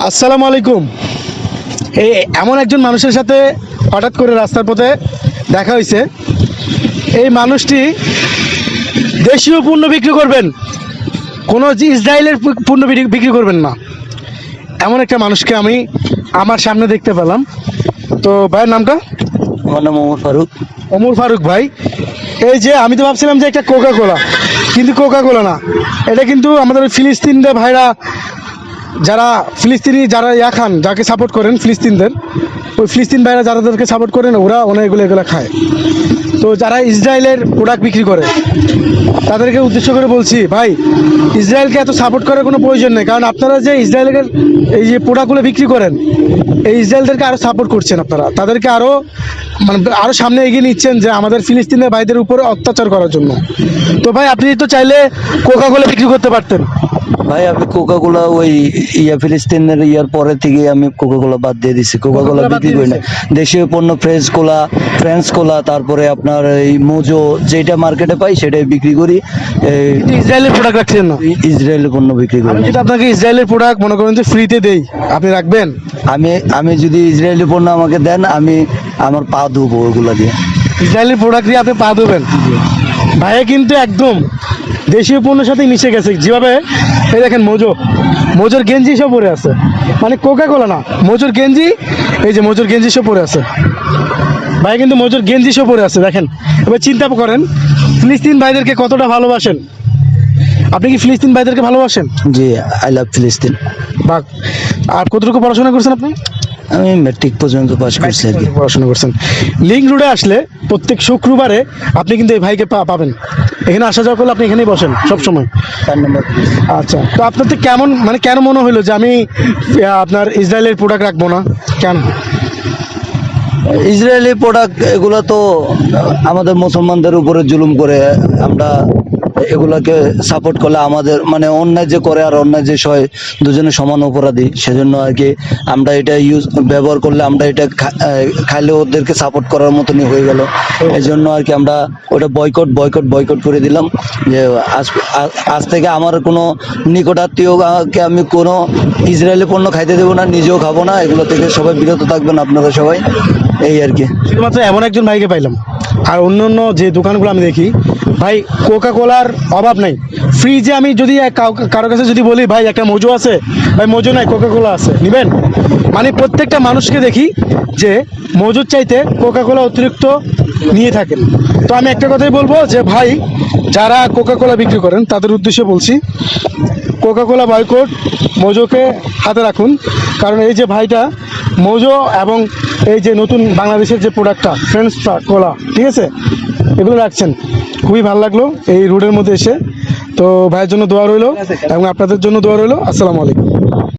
আসসালামু আলাইকুম। এই এমন একজন মানুষের সাথে হঠাৎ করে রাস্তার পথে দেখা হয়েছে। এই মানুষটি দেশীয় পণ্য বিক্রি করবেন কোনো যে ইসরায়েলের পণ্য বিক্রি- করবেন না। এমন একটা মানুষকে আমি আমার সামনে দেখতে পেলাম। তো ভাইয়ের নামটা? আমার নাম ওমর ফারুক। ওমর ফারুক ভাই এই যে আমি তো ভাবছিলাম যে একটা কোকা কোলা কিন্তু কোকা কোলা না। এটা কিন্তু আমাদের ফিলিস্তিনদের ভাইরা যারা ফিলিস্তিনি যারা ইয়া খান, যাকে সাপোর্ট করেন ফিলিস্তিনদের, ওই ফিলিস্তিন ভাইরা যারাদেরকে সাপোর্ট করেন, ওরা ওনা এগুলো এগুলো খায়। তো যারা ইসরায়েলের প্রোডাক্ট বিক্রি করে, তাদেরকে উদ্দেশ্য করে বলছি, ভাই, ইসরায়েলকে এত সাপোর্ট করার কোনো প্রয়োজন নেই, কারণ আপনারা যে ইসরায়েলের এই যে প্রোডাক্টগুলো বিক্রি করেন, এই ইসরায়েলদেরকে আরও সাপোর্ট করছেন আপনারা। তাদেরকে আরও মানে আরও সামনে এগিয়ে নিচ্ছেন যে আমাদের ফিলিস্তিনের ভাইদের উপরে অত্যাচার করার জন্য। তো ভাই, আপনি তো চাইলে কোকা কোলা বিক্রি করতে পারতেন। ভাই আমি কোকা কোলা ওই ইয়া ফিলিস্তিনের ইয়ার পরে থেকে আমি কোকা কোলা বাদ দিয়ে দিছি। কোকা কোলা বিক্রি করি না। দেশীয় পণ্য ফ্রেঞ্চ কোলা ফ্রেঞ্চ কোলা তারপরে আপনার এই মোজো যেটা মার্কেটে পাই সেটাই বিক্রি করি। ইসরায়েলের প্রোডাক্ট রাখছেন না? ইসরায়েলি পণ্য বিক্রি করি। যদি আপনাকে ইসরায়েলের প্রোডাক্ট মনে করেন যে ফ্রিতে দেই আপনি রাখবেন? আমি আমি যদি ইসরায়েলি পণ্য আমাকে দেন আমি আমার পা ধুবো ওগুলা দিয়ে। ইসরায়েলের প্রোডাক্ট দিয়ে আপনি পা দেবেন ভাইয়া কিন্তু একদম দেশীয় পণ্যের সাথে মিশে গেছে। যেভাবে এই দেখেন মোজো। মোজোর গেঞ্জি সব পরে আছে। মানে কোকা কোলা না মোজোর গেঞ্জি এই যে মোজোর গেঞ্জি সব পরে আছে। ভাই কিন্তু মোজোর গেঞ্জি সব পরে আছে দেখেন। এবার চিন্তা করেন ফিলিস্তিন ভাইদেরকে কতটা ভালোবাসেন? আপনি কি ফিলিস্তিন ভাইদেরকে ভালোবাসেন? জি আই লাভ ফিলিস্তিন। বা আর কতটুকু পড়াশোনা করছেন আপনি? আমি ম্যাট্রিক পর্যন্ত পাস করছি আর কি। পড়াশোনা করছেন। লিঙ্ক রোডে আসলে প্রত্যেক শুক্রবারে আপনি কিন্তু এই ভাইকে পাবেন। এখানে আসা যাওয়া করলে আপনি এখানেই বসেন সবসময়। চার নম্বর আচ্ছা তো আপনার তো কেমন মানে কেন মনে হলো যে আমি আপনার ইসরায়েলের প্রোডাক্ট রাখব না? কেন? ইসরায়েলি প্রোডাক্ট এগুলো তো আমাদের মুসলমানদের উপরে জুলুম করে আমরা এগুলাকে সাপোর্ট করলে আমাদের মানে অন্যায় যে করে আর অন্যায় যে সয় দুজনে সমান অপরাধী, সেজন্য আর কি আমরা এটা ইউজ ব্যবহার করলে আমরা এটা খাইলে ওদেরকে সাপোর্ট করার মতনই হয়ে গেল। এই জন্য আর কি আমরা ওটা বয়কট বয়কট বয়কট করে দিলাম। যে আজ আজ থেকে আমার কোনো নিকটাত্মীয়কে আমি কোনো ইসরায়েলি পণ্য খাইতে দেবো না, নিজেও খাব না, এগুলো থেকে সবাই বিরত থাকবেন আপনারা সবাই। এই আর কি। শুধুমাত্র এমন একজন ভাইকে পাইলাম। আর অন্য অন্য যে দোকানগুলো আমি দেখি, ভাই কোকা কোলার অভাব নাই। ফ্রিজে আমি যদি কারও কাছে যদি বলি, ভাই, একটা মজু আছে? ভাই, মজু নাই কোকা কোলা আছে। নেবেন? মানে প্রত্যেকটা মানুষকে দেখি যে মজুর চাইতে কোকা কোলা অতিরিক্ত নিয়ে থাকেন। তো আমি একটা কথাই বলব যে, ভাই, যারা কোকা কোলা বিক্রি করেন, তাদের উদ্দেশ্যে বলছি কোকা কোলা বয়কট মোজোকে হাতে রাখুন। কারণ এই যে ভাইটা মোজো এবং এই যে নতুন বাংলাদেশের যে প্রোডাক্টটা ফ্রেন্ডস কোলা ঠিক আছে? এগুলো রাখছেন। খুবই ভালো লাগল এই রোডের মধ্যে এসে। তো ভাইয়ের জন্য দোয়া রইল এবং আপনাদের জন্য দোয়া রইল। আসসালামু আলাইকুম।